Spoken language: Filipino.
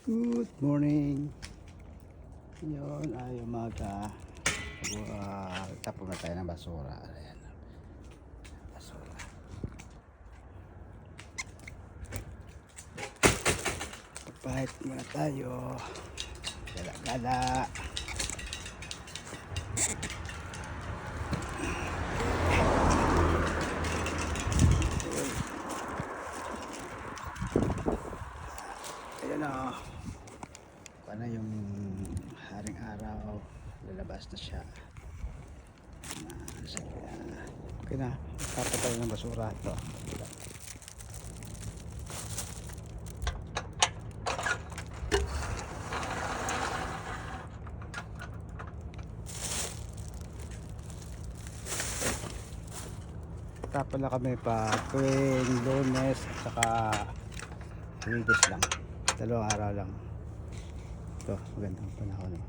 Good morning. Yun ay umaga. Uh, tapon na tayo ng basura. Ayan. Basura. Pagpahit muna tayo. Gala-gala. Ayan o. Paano yung haring araw. Lalabas na siya. Sige na. Okay na. Tapatay ng basura ito. Tapon na kami pa tuwing lunes at saka Weekdays lang. Dalawang araw lang. Ito, magandang panahon.